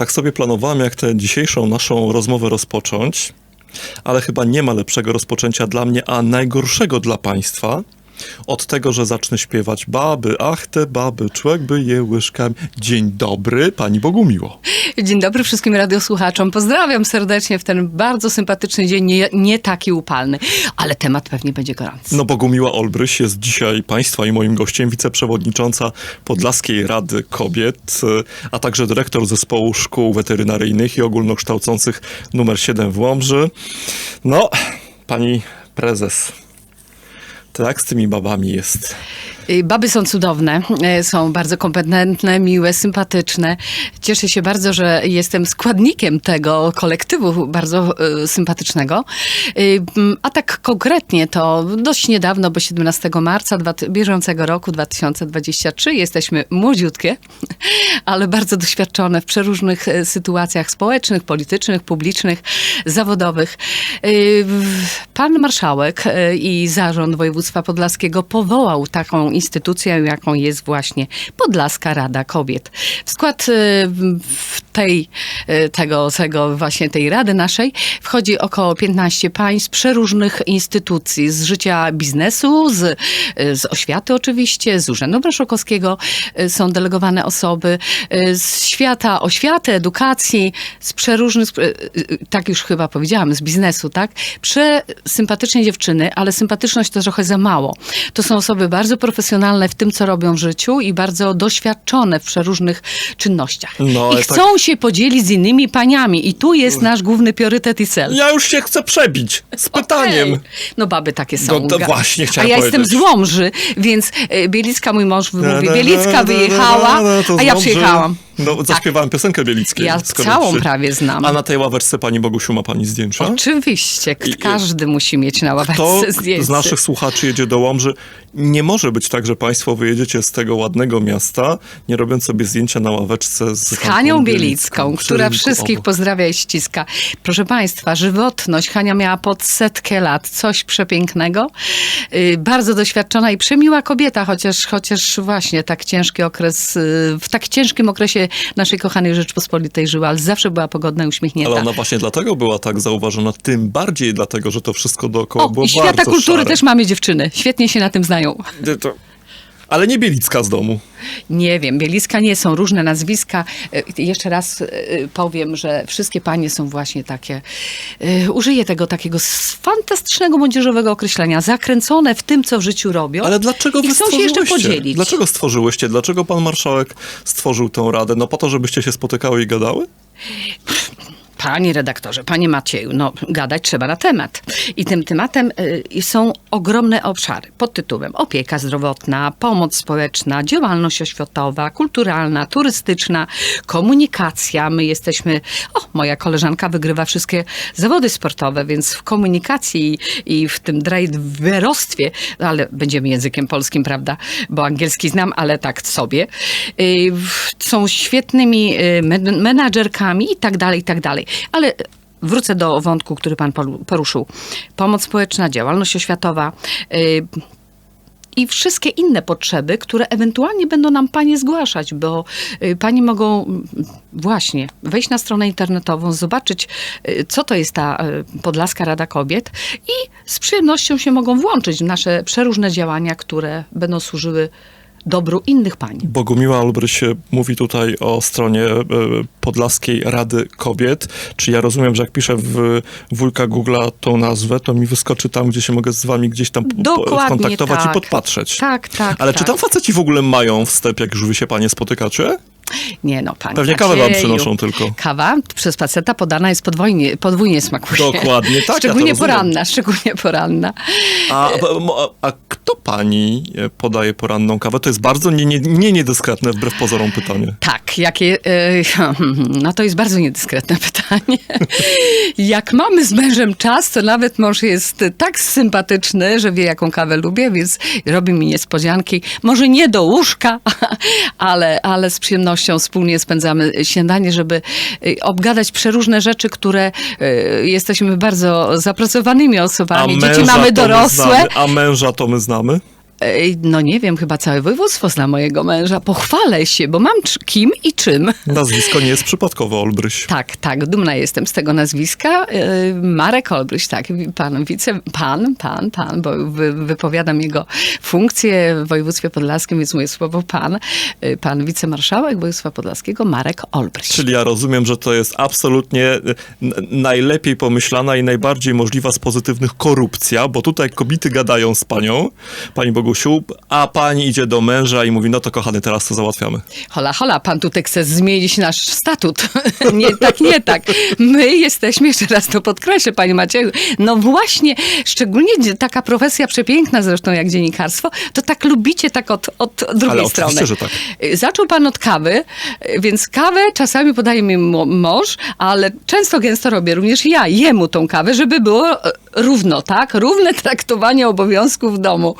Tak sobie planowałem, jak tę dzisiejszą naszą rozmowę rozpocząć, ale chyba nie ma lepszego rozpoczęcia dla mnie, a najgorszego dla Państwa. Od tego, że zacznę śpiewać baby, ach te baby, człowiek by je łyżkami. Dzień dobry, pani Bogumiło. Dzień dobry wszystkim radiosłuchaczom. Pozdrawiam serdecznie w ten bardzo sympatyczny dzień, nie, nie taki upalny, ale temat pewnie będzie gorący. No Bogumiła Olbryś jest dzisiaj Państwa i moim gościem, wiceprzewodnicząca Podlaskiej Rady Kobiet, a także dyrektor zespołu szkół weterynaryjnych i ogólnokształcących numer 7 w Łomży. No, pani prezes, to jak z tymi babami jest? Y, Baby są cudowne, y, są bardzo kompetentne, miłe, sympatyczne. Cieszę się bardzo, że jestem składnikiem tego kolektywu bardzo y, sympatycznego. A tak konkretnie to dość niedawno, bo 17 marca bieżącego roku 2023 jesteśmy młodziutkie, ale bardzo doświadczone w przeróżnych sytuacjach społecznych, politycznych, publicznych, zawodowych. Pan marszałek i zarząd województwa podlaskiego powołał taką instytucję, jaką jest właśnie Podlaska Rada Kobiet. W skład y, w tej, y, tego, tego właśnie tej rady naszej wchodzi około 15 państw przeróżnych instytucji z życia biznesu, z, y, z oświaty oczywiście, z Urzędu Marszałkowskiego y, są delegowane osoby, z świata oświaty, edukacji, z przeróżnych, tak już chyba powiedziałam, z biznesu, tak? Przesympatyczne dziewczyny, ale sympatyczność to trochę za mało. To są osoby bardzo profesjonalne w tym, co robią w życiu i bardzo doświadczone w przeróżnych czynnościach. No, I tak- chcą się podzielić z innymi paniami. I tu jest nasz główny priorytet i cel. Ja już się chcę przebić z pytaniem. Okej. No baby takie są. No to właśnie A chciałem ja jestem z powiedzieć. Łomży, więc e, Bielicka, mój mąż mówi, Bielicka wyjechała, a ja przyjechałam. No, zaśpiewałem piosenkę Bielickiej. Ja całą przy- prawie znam. A na tej ławeczce pani Bogusiu ma pani zdjęcia? Oczywiście, I- każdy musi mieć na ławeczce To zdjęcie. z naszych słuchaczy jedzie do Łomży. Nie może być tak, że państwo wyjedziecie z tego ładnego miasta, nie robiąc sobie zdjęcia na ławeczce z, z Hanią Bielicką, przy która wszystkich pozdrawia i ściska. Proszę Państwa, żywotność. Hania miała pod setkę lat, coś przepięknego. Yy, bardzo doświadczona i przemiła kobieta, chociaż, chociaż właśnie tak ciężki okres, yy, w tak ciężkim okresie naszej kochanej Rzeczpospolitej żyła, ale zawsze była pogodna i uśmiechnięta. Ale ona właśnie dlatego była tak zauważona, tym bardziej dlatego, że to wszystko dookoła O, było i świata bardzo kultury szare. też mamy dziewczyny. Świetnie się na tym znają. To- Ale nie Bielicka z domu. Nie wiem, Bieliska nie są różne nazwiska. Y, Jeszcze raz y, powiem, że wszystkie panie są właśnie takie, y, użyję tego takiego s- fantastycznego młodzieżowego określenia, zakręcone w tym, co w życiu robią. Ale dlaczego I wy chcą się jeszcze podzielić. Dlaczego stworzyłyście? Dlaczego pan marszałek stworzył tą radę? No po to, żebyście się spotykały i gadały? Panie redaktorze, panie Macieju, no gadać trzeba na temat. I tym tematem y, są ogromne obszary pod tytułem opieka zdrowotna, pomoc społeczna, działalność oświatowa, kulturalna, turystyczna, komunikacja. My jesteśmy, o, moja koleżanka wygrywa wszystkie zawody sportowe, więc w komunikacji i, i w tym driverostwie, ale będziemy językiem polskim, prawda, bo angielski znam, ale tak sobie, y, są świetnymi y, men- menadżerkami i tak dalej, i tak dalej. Ale wrócę do wątku, który pan poruszył. Pomoc społeczna, działalność oświatowa, y, i wszystkie inne potrzeby, które ewentualnie będą nam panie zgłaszać, bo y, panie mogą mm, właśnie wejść na stronę internetową, zobaczyć, y, co to jest ta Podlaska Rada Kobiet i z przyjemnością się mogą włączyć w nasze przeróżne działania, które będą służyły dobru innych pań. Bogumiła Olbryś mówi tutaj o stronie e, Podlaskiej Rady Kobiet. Czy ja rozumiem, że jak piszę w wujka Google'a tą nazwę, to mi wyskoczy tam, gdzie się mogę z wami gdzieś tam Dokładnie skontaktować tak. i podpatrzeć. Tak, tak, Ale tak. czy tam faceci w ogóle mają wstęp, jak już wy się panie spotykacie? Nie no, panie Pewnie kawę wam przynoszą tylko. Kawa przez faceta podana jest podwójnie, podwójnie smakuje. Dokładnie tak, ja Szczególnie rozumiem. poranna, szczególnie poranna. A, a, a kto pani e, podaje poranną kawę? To jest bardzo nie, nie, nie niedyskretne, wbrew pozorom pytanie. Tak, jakie. e, No to jest bardzo niedyskretne pytanie. Jak mamy z mężem czas, to nawet mąż jest tak sympatyczny, że wie, jaką kawę lubię, więc robi mi niespodzianki. Może nie do łóżka, ale, ale z przyjemnością wspólnie spędzamy śniadanie, żeby e, obgadać przeróżne rzeczy, które jesteśmy bardzo zapracowanymi osobami. Dzieci mamy dorosłe. znamy, a męża to my znamy? Maßnahme No nie wiem, chyba całe województwo zna mojego męża. Pochwalę się, bo mam kim i czym. Nazwisko nie jest przypadkowe, Olbryś. Tak, tak, dumna jestem z tego nazwiska. Marek Olbryś, tak, pan wice, pan, pan, pan, bo wy, wypowiadam jego funkcję w województwie podlaskim, więc mówię słowo pan. Pan wicemarszałek województwa podlaskiego Marek Olbryś. Czyli ja rozumiem, że to jest absolutnie e, najlepiej pomyślana i najbardziej możliwa z pozytywnych korupcja, bo tutaj kobiety gadają z panią, pani Bogusiu, a pani idzie do męża i mówi, no to kochany, teraz to załatwiamy. Hola, hola, pan tutaj chce zmienić nasz statut. nie tak, nie tak. My jesteśmy, jeszcze raz to podkreślę, panie Macieju, no właśnie, szczególnie taka profesja przepiękna zresztą jak dziennikarstwo, to tak lubicie tak od, od drugiej Ale strony. że tak. Zaczął pan od kawy, więc kawę czasami podaje mi mąż, ale często gęsto robię również ja jemu tą kawę, żeby było e, równo, tak? Równe traktowanie obowiązków w domu.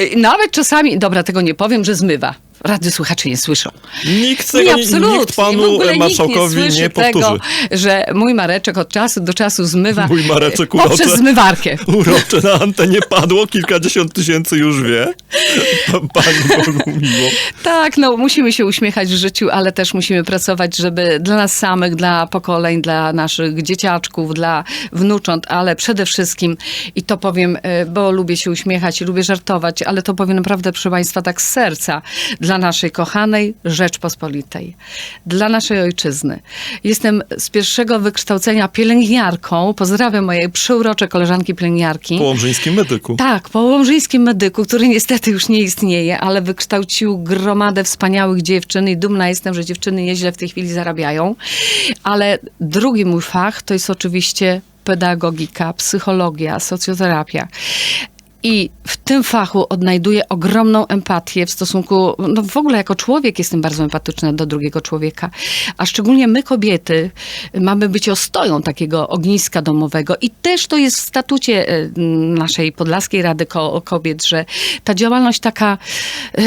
Y, Nawet czasami, dobra, tego nie powiem, że zmywa. Rady słuchacze nie słyszą. Nikt tego, nie, nikt panu ogóle marszałkowi nie, nie, powtórzy. tego, że mój Mareczek od czasu do czasu zmywa Mój Mareczek e, poprzez urocze. zmywarkę. Urocze na antenie padło, kilkadziesiąt tysięcy już wie. Pani Bogu miło. Tak, no musimy się uśmiechać w życiu, ale też musimy pracować, żeby dla nas samych, dla pokoleń, dla naszych dzieciaczków, dla wnucząt, ale przede wszystkim, i to powiem, e, bo lubię się uśmiechać, lubię żartować, ale to powiem naprawdę, proszę Państwa, tak z serca, dla naszej kochanej Rzeczpospolitej, dla naszej ojczyzny. Jestem z pierwszego wykształcenia pielęgniarką, pozdrawiam moje przeurocze koleżanki pielęgniarki. Po łomżyńskim medyku. Tak, po łomżyńskim medyku, który niestety już nie istnieje, ale wykształcił gromadę wspaniałych dziewczyn i dumna jestem, że dziewczyny nieźle w tej chwili zarabiają. Ale drugi mój fach to jest oczywiście pedagogika, psychologia, socjoterapia. I w tym fachu odnajduję ogromną empatię w stosunku, no w ogóle jako człowiek jestem bardzo empatyczna do drugiego człowieka, a szczególnie my kobiety mamy być ostoją takiego ogniska domowego. I też to jest w statucie e, naszej Podlaskiej Rady Ko- Kobiet, że ta działalność taka e,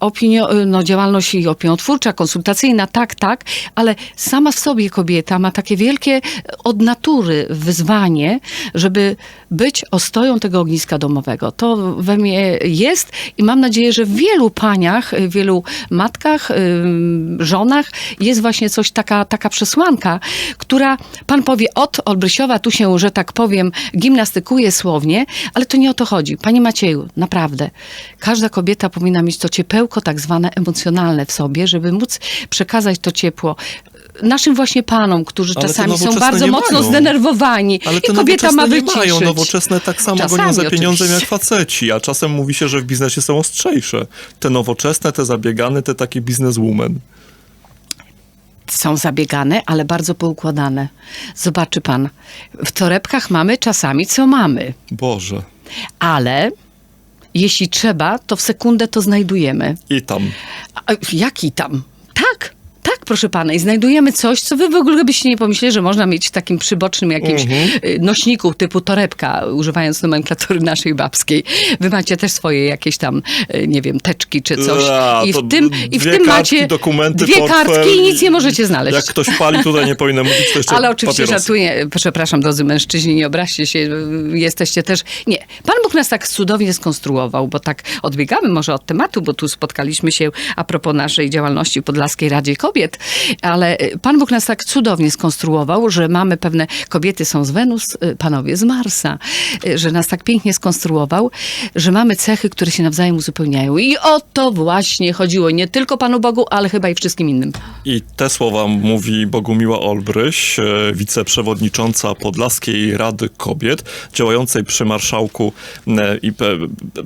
opinio, no, działalność i opiniotwórcza, konsultacyjna, tak, tak, ale sama w sobie kobieta ma takie wielkie od natury wyzwanie, żeby być ostoją tego ogniska domowego. To we mnie jest i mam nadzieję, że w wielu paniach, w wielu matkach, ym, żonach jest właśnie coś, taka, taka przesłanka, która, pan powie, od Olbrysiowa tu się, że tak powiem, gimnastykuje słownie, ale to nie o to chodzi. Panie Macieju, naprawdę, każda kobieta powinna mieć to ciepełko tak zwane emocjonalne w sobie, żeby móc przekazać to ciepło naszym właśnie panom, którzy Ale czasami są bardzo mocno mają. zdenerwowani. Ale I kobieta ma wyciszyć. mają. Nowoczesne tak samo Czasami gonią za pieniądzem oczywiście. jak faceci, a czasem mówi się, że w biznesie są ostrzejsze. Te nowoczesne, te zabiegane, te takie bizneswoman. są zabiegane, ale bardzo poukładane. Zobaczy pan, w torebkach mamy czasami co mamy, Boże. ale jeśli trzeba, to w sekundę to znajdujemy. I tam. A, jaki tam? Proszę pana, i znajdujemy coś, co wy w ogóle byście nie pomyśleli, że można mieć w takim przybocznym jakimś y, nośniku typu torebka, używając nomenklatury naszej babskiej. Wy macie też swoje jakieś tam, y, nie wiem, teczki czy coś. A, I w tym, i w tym kartki, macie dokumenty, dwie portfel kartki i nic nie możecie znaleźć. Jak ktoś pali, tutaj nie powinien mówić, to jeszcze Ale oczywiście papierosy. żartuję. Przepraszam, drodzy mężczyźni, nie obraźcie się. Jesteście też... Nie, Pan Bóg nas tak cudownie skonstruował, bo tak odbiegamy może od tematu, bo tu spotkaliśmy się a propos naszej działalności w Podlaskiej Radzie Kobiet, ale y, Pan Bóg nas tak cudownie skonstruował, że mamy pewne... Kobiety są z Wenus, y, panowie z Marsa. y, Że nas tak pięknie skonstruował, że mamy cechy, które się nawzajem uzupełniają. I o to właśnie chodziło. Nie tylko Panu Bogu, ale chyba i wszystkim innym. I te słowa mówi Bogumiła Olbryś, wiceprzewodnicząca Podlaskiej Rady Kobiet, działającej przy marszałku. I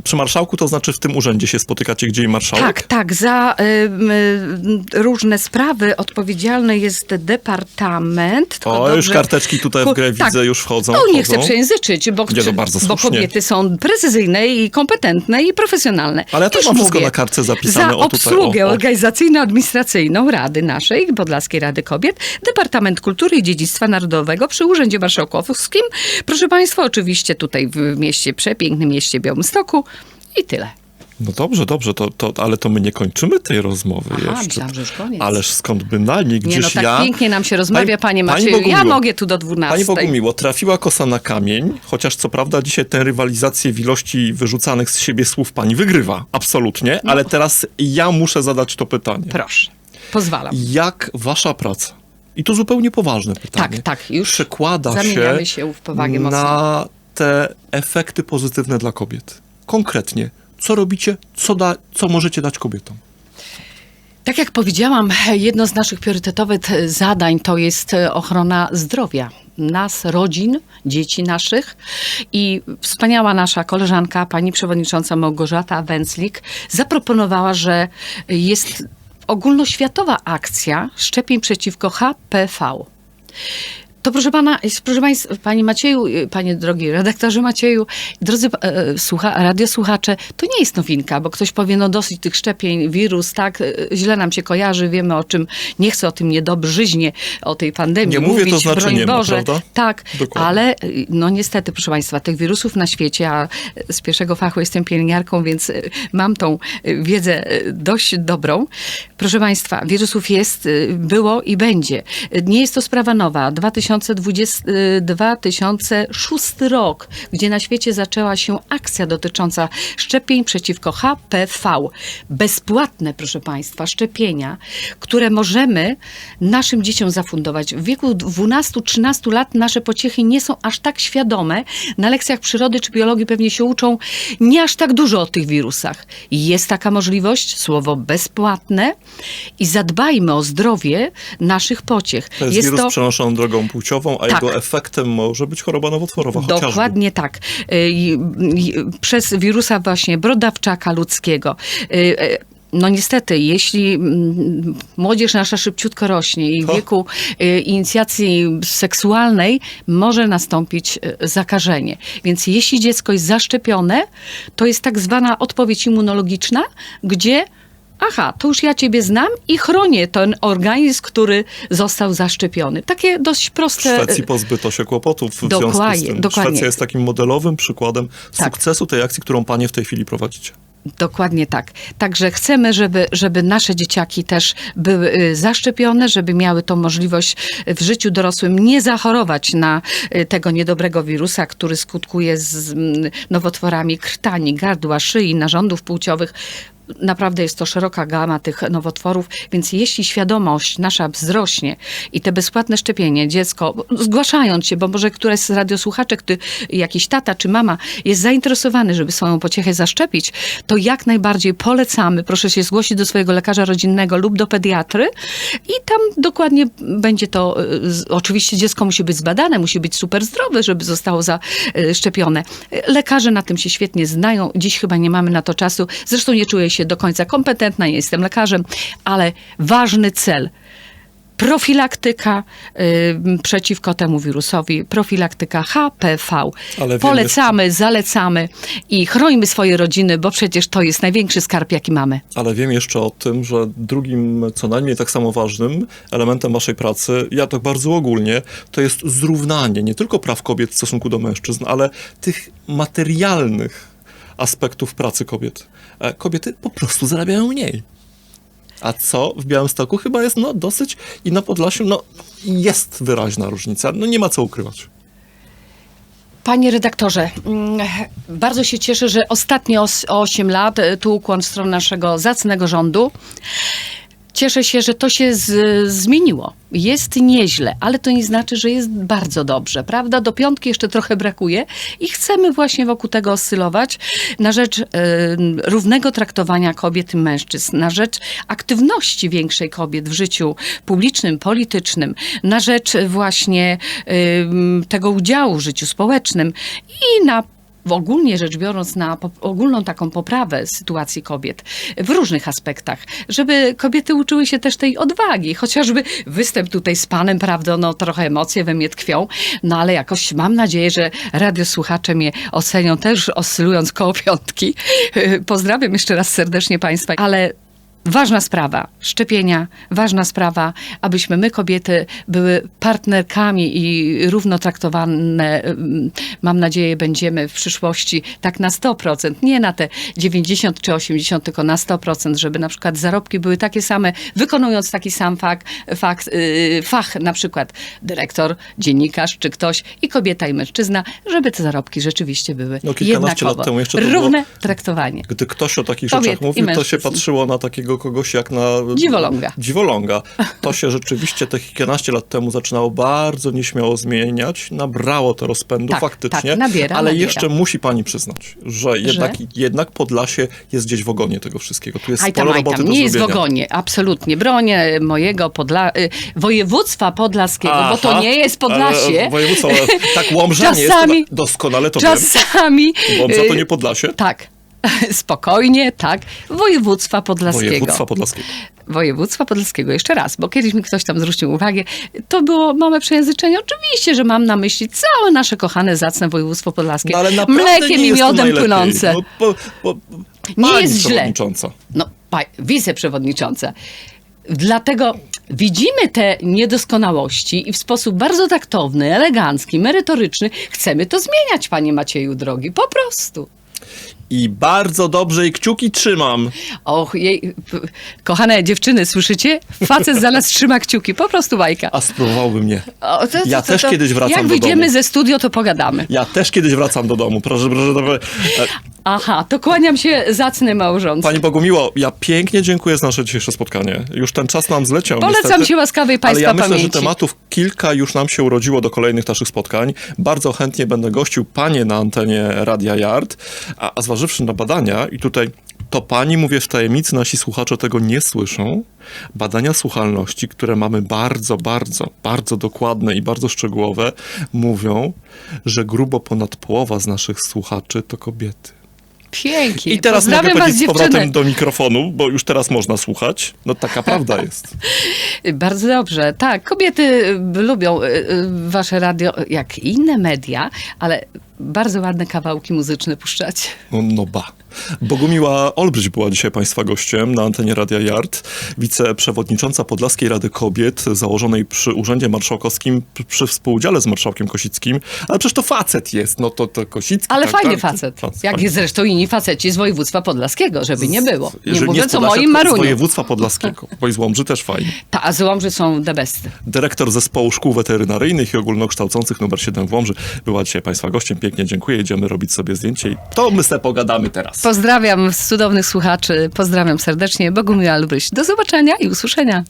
przy marszałku to znaczy w tym urzędzie się spotykacie, gdzie i marszałek? Tak, tak. Za ym, y, różne sprawy odpowiedzialny jest departament. O, już dobrze- karteczki tutaj w grę tak. widzę, już wchodzą. No nie chcę przejęzyczyć, bo, bo kobiety są precyzyjne i kompetentne i profesjonalne. Ale ja też Już mam wszystko na kartce zapisane. Za O, tutaj, obsługę organizacyjno-administracyjną Rady naszej, Podlaskiej Rady Kobiet, Departament Kultury i Dziedzictwa Narodowego przy Urzędzie Marszałkowskim. Proszę Państwa, oczywiście tutaj w mieście, przepięknym mieście Białymstoku i tyle. No dobrze, dobrze, to, to, ale to my nie kończymy tej rozmowy Aha, jeszcze. myślałam, że już koniec. Ależ skąd bynajmniej, Nie gdzieś no, tak ja... pięknie nam się rozmawia, panie Macieju. Bogumiło, ja mogę tu do 12. Pani Bogumiło, trafiła kosa na kamień, chociaż co prawda dzisiaj tę rywalizację w ilości wyrzucanych z siebie słów pani wygrywa, absolutnie, No. ale teraz ja muszę zadać to pytanie. Proszę, pozwalam. Jak wasza praca, i to zupełnie poważne pytanie, Tak, tak, już przekłada się, się na mocno. te efekty pozytywne dla kobiet? Konkretnie, co robicie, co, da, co możecie dać kobietom? Tak jak powiedziałam, jedno z naszych priorytetowych zadań to jest ochrona zdrowia nas, rodzin, dzieci naszych. I wspaniała nasza koleżanka, pani przewodnicząca Małgorzata Węclik, zaproponowała, że jest ogólnoświatowa akcja szczepień przeciwko HPV. To proszę pana, proszę państwa, panie Macieju, panie drogi redaktorze Macieju, drodzy e, słucha, radiosłuchacze, to nie jest nowinka, bo ktoś powie, no dosyć tych szczepień, wirus, tak, e, źle nam się kojarzy, wiemy o czym, nie chcę o tym niedobrzyźnie, o tej pandemii Nie mówię, to mówić, znaczy broń nie ma, Boże. prawda? Tak, Dokładnie. ale no niestety, proszę państwa, tych wirusów na świecie, a z pierwszego fachu jestem pielęgniarką, więc e, mam tą e, wiedzę e, dość dobrą. Proszę państwa, wirusów jest, e, było i będzie. E, Nie jest to sprawa nowa. 2020, e, 2006 rok, gdzie na świecie zaczęła się akcja dotycząca szczepień przeciwko HPV. Bezpłatne, proszę państwa, szczepienia, które możemy naszym dzieciom zafundować. W wieku 12-13 lat nasze pociechy nie są aż tak świadome. Na lekcjach przyrody czy biologii pewnie się uczą nie aż tak dużo o tych wirusach. Jest taka możliwość, słowo bezpłatne i zadbajmy o zdrowie naszych pociech. To jest, wirus przenoszony drogą płciową, a Tak. jego efektem może być choroba nowotworowa chociażby. Dokładnie tak. Y, Przez wirusa właśnie brodawczaka ludzkiego. Y, y, No niestety, jeśli mm, młodzież nasza szybciutko rośnie i w wieku inicjacji seksualnej może nastąpić zakażenie. Więc jeśli dziecko jest zaszczepione, to jest tak zwana odpowiedź immunologiczna, gdzie aha, to już ja ciebie znam i chronię ten organizm, który został zaszczepiony. Takie dość W proste... y, Szwecji pozbyto się kłopotów w związku z Dokładnie, tym. dokładnie. Szwecja jest takim modelowym przykładem Tak. sukcesu tej akcji, którą panie w tej chwili prowadzicie. Dokładnie tak. Także chcemy, żeby, żeby nasze dzieciaki też były y, zaszczepione, żeby miały tą możliwość w życiu dorosłym nie zachorować na y, tego niedobrego wirusa, który skutkuje z mm, nowotworami krtani, gardła, szyi, narządów płciowych. Naprawdę jest to szeroka gama tych nowotworów, więc jeśli świadomość nasza wzrośnie i te bezpłatne szczepienie, dziecko, zgłaszając się, bo może któreś z radiosłuchaczek, ty, jakiś tata czy mama jest zainteresowany, żeby swoją pociechę zaszczepić, to jak najbardziej polecamy, proszę się zgłosić do swojego lekarza rodzinnego lub do pediatry i tam dokładnie będzie to, y, oczywiście dziecko musi być zbadane, musi być super zdrowe, żeby zostało zaszczepione. Lekarze na tym się świetnie znają, dziś chyba nie mamy na to czasu, zresztą nie czuję się do końca kompetentna, nie jestem lekarzem, ale ważny cel. Profilaktyka y, przeciwko temu wirusowi, profilaktyka HPV. Ale Polecamy, zalecamy i chrońmy swoje rodziny, bo przecież to jest największy skarb, jaki mamy. Ale wiem jeszcze o tym, że drugim, co najmniej tak samo ważnym elementem waszej pracy, ja tak bardzo ogólnie, to jest zrównanie nie tylko praw kobiet w stosunku do mężczyzn, ale tych materialnych aspektów pracy kobiet. Kobiety po prostu zarabiają mniej. A co w Białymstoku chyba jest no dosyć i na Podlasiu no jest wyraźna różnica. No nie ma co ukrywać. Panie redaktorze, mm, bardzo się cieszę, że ostatnio os- o 8 lat, e, tu ukłon w stronę naszego zacnego rządu, cieszę się, że to się z, zmieniło. Jest nieźle, ale to nie znaczy, że jest bardzo dobrze, prawda? Do piątki jeszcze trochę brakuje i chcemy właśnie wokół tego oscylować na rzecz e, równego traktowania kobiet i mężczyzn, na rzecz aktywności większej kobiet w życiu publicznym, politycznym, na rzecz właśnie e, tego udziału w życiu społecznym i na w ogólnie rzecz biorąc na ogólną taką poprawę sytuacji kobiet w różnych aspektach, żeby kobiety uczyły się też tej odwagi, chociażby występ tutaj z panem, prawda, no trochę emocje we mnie tkwią, no ale jakoś mam nadzieję, że radiosłuchacze mnie ocenią też oscylując koło piątki. Pozdrawiam jeszcze raz serdecznie państwa, ale Ważna sprawa, szczepienia, ważna sprawa, abyśmy my, kobiety, były partnerkami i równo traktowane, mm, mam nadzieję, będziemy w przyszłości tak na 100%, nie na te 90 czy 80, tylko na 100%, żeby na przykład zarobki były takie same, wykonując taki sam fach, fach, yy, fach na przykład dyrektor, dziennikarz czy ktoś i kobieta i mężczyzna, żeby te zarobki rzeczywiście były No, kilkanaście jednakowo. lat temu jeszcze to było- Równe traktowanie. Gdy ktoś o takich Kobiet rzeczach mówił, to się patrzyło na takiego kogoś jak na... Dziwoląga. Dziwoląga. To się rzeczywiście te kilkanaście lat temu zaczynało bardzo nieśmiało zmieniać. Nabrało to rozpędu Tak, faktycznie. tak, nabiera, ale nabiera. jeszcze musi pani przyznać, że jednak, jednak Podlasie jest gdzieś w ogonie tego wszystkiego. Tu jest sporo roboty tam, do nie jest w ogonie, absolutnie. Bronię mojego podla... y, województwa podlaskiego, bo to Aha, nie jest Podlasie. Ale województwo, tak Łomża nie jest, Czasami- to doskonale to wiem. Czasami... Łomża to y, nie Podlasie? Tak. Spokojnie, tak. Województwa podlaskiego. Województwa Podlaskiego. Województwa podlaskiego. Jeszcze raz, bo kiedyś mi ktoś tam zwrócił uwagę. To było małe przejęzyczenie. Oczywiście, że mam na myśli całe nasze kochane, zacne województwo podlaskie. No Mlekiem i miodem płynące. No, bo, bo, Nie jest źle. No, pa, wiceprzewodnicząca. Dlatego widzimy te niedoskonałości i w sposób bardzo taktowny, elegancki, merytoryczny chcemy to zmieniać, panie Macieju drogi, po prostu. I bardzo dobrze i kciuki trzymam. Och, jej, kochane dziewczyny, słyszycie? Facet za nas trzyma kciuki, po prostu bajka. A spróbowałby mnie. O, to, to, Ja to, też kiedyś wracam Jak do wyjdziemy domu. ze studio, to pogadamy. Ja też kiedyś wracam do domu. Proszę, proszę. proszę. Aha, to kłaniam się zacny małżonce. Pani Bogumiło, ja pięknie dziękuję za nasze dzisiejsze spotkanie. Już ten czas nam zleciał. Polecam niestety. ci łaskawej Ale państwa ja myślę, pamięci. że tematów kilka już nam się urodziło do kolejnych naszych spotkań. Bardzo chętnie będę gościł panie na antenie Radia Yard, a, a zważywszy na badania, i tutaj to pani, mówię w tajemnicy, nasi słuchacze tego nie słyszą, badania słuchalności, które mamy bardzo, bardzo, bardzo dokładne i bardzo szczegółowe, mówią, że grubo ponad połowa z naszych słuchaczy to kobiety. Pięknie. I teraz mogę Pozdrawiam was, powiedzieć z powrotem dziewczyny. do mikrofonu, bo już teraz można słuchać. No taka prawda jest. Bardzo dobrze. Tak, kobiety lubią y, y, wasze radio, jak inne media, ale bardzo ładne kawałki muzyczne puszczać. No, no ba. Bogumiła Olbryć była dzisiaj Państwa gościem na antenie Radia Yard, wiceprzewodnicząca Podlaskiej Rady Kobiet, założonej przy Urzędzie Marszałkowskim, przy współudziale z Marszałkiem Kosickim. Ale przecież to facet jest, no to, to Kosicki. Ale tak, fajny tak, facet. Jak jest zresztą inni faceci z województwa podlaskiego, żeby nie było. Nie Jeżeli mówiąc z o moim to Z Maruniu. województwa podlaskiego, bo i z Łomży też fajnie. Ta, a z Łomży są the best. Dyrektor Zespołu Szkół Weterynaryjnych i Ogólnokształcących numer 7 w Łomży była dzisiaj Państwa gościem. Pięknie dziękuję. Idziemy robić sobie zdjęcie i to my se pogadamy teraz. Pozdrawiam cudownych słuchaczy, pozdrawiam serdecznie. Bogumiła Lubryś. Do zobaczenia i usłyszenia.